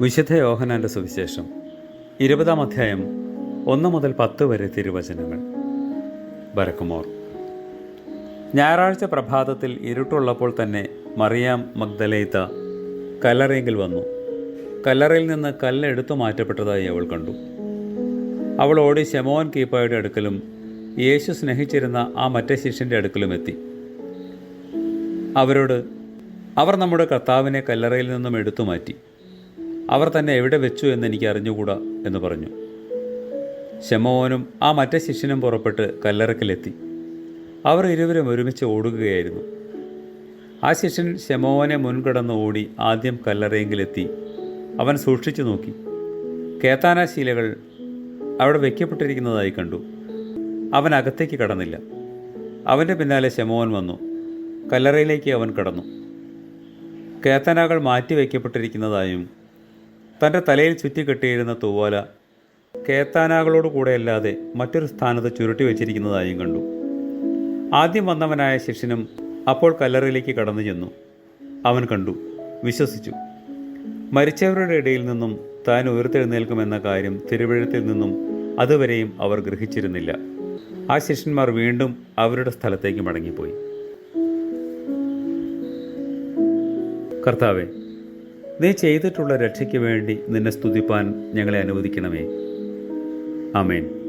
വിശുദ്ധ യോഹനാന്റെ സുവിശേഷം ഇരുപതാം അധ്യായം ഒന്ന് മുതൽ പത്ത് വരെ തിരുവചനങ്ങൾ. ബരക്കുമോർ ഞായറാഴ്ച പ്രഭാതത്തിൽ ഇരുട്ടുള്ളപ്പോൾ തന്നെ മറിയാം മഗ്ദലേത്ത കല്ലറയെങ്കിൽ വന്നു. കല്ലറയിൽ നിന്ന് കല്ലെടുത്തു മാറ്റപ്പെട്ടതായി അവൾ കണ്ടു. അവൾ ഓടി ശമോൻ കീപ്പായുടെ അടുക്കലും യേശു സ്നേഹിച്ചിരുന്ന ആ മറ്റേ ശിഷ്യന്റെ അടുക്കലും എത്തി. അവരോട് അവർ നമ്മുടെ കർത്താവിനെ കല്ലറയിൽ നിന്നും എടുത്തു മാറ്റി. അവർ തന്നെ എവിടെ വെച്ചു എന്ന് എനിക്ക് അറിഞ്ഞുകൂടാ എന്ന് പറഞ്ഞു. ശമോനും ആ മറ്റേ ശിഷ്യനും പുറപ്പെട്ട് കല്ലറക്കിലെത്തി. അവർ ഇരുവരും ഒരുമിച്ച് ഓടുകയായിരുന്നു. ആ ശിഷ്യൻ ശമോനെ മുൻകടന്ന് ഓടി ആദ്യം കല്ലറയെങ്കിലെത്തി. അവൻ സൂക്ഷിച്ചു നോക്കി. കേത്താനാശീലകൾ അവിടെ വയ്ക്കപ്പെട്ടിരിക്കുന്നതായി കണ്ടു. അവൻ അകത്തേക്ക് കടന്നില്ല. അവന്റെ പിന്നാലെ ശമോൻ വന്നു. കല്ലറയിലേക്ക് അവൻ കടന്നു. കേത്തനാകൾ മാറ്റി വയ്ക്കപ്പെട്ടിരിക്കുന്നതായും തന്റെ തലയിൽ ചുറ്റിക്കെട്ടിയിരുന്ന തൂവാല കേത്താനാകളോട് കൂടെയല്ലാതെ മറ്റൊരു സ്ഥാനത്ത് ചുരുട്ടി വെച്ചിരിക്കുന്നതായും കണ്ടു. ആദ്യം വന്നവനായ ശിഷ്യനും അപ്പോൾ കല്ലറയിലേക്ക് കടന്നു ചെന്നു. അവൻ കണ്ടു വിശ്വസിച്ചു. മരിച്ചവരുടെ ഇടയിൽ നിന്നും താൻ ഉയർത്തെഴുന്നേൽക്കുമെന്ന കാര്യം തിരുവഴുത്തിൽ നിന്നും അതുവരെയും അവർ ഗ്രഹിച്ചിരുന്നില്ല. ആ ശിഷ്യന്മാർ വീണ്ടും അവരുടെ സ്ഥലത്തേക്ക് മടങ്ങിപ്പോയി. കർത്താവെ നീ ചെയ്തിട്ടുള്ള രക്ഷയ്ക്ക് വേണ്ടി നിന്നെ സ്തുതിപ്പാൻ ഞങ്ങളെ അനുവദിക്കണമേ. ആമേൻ.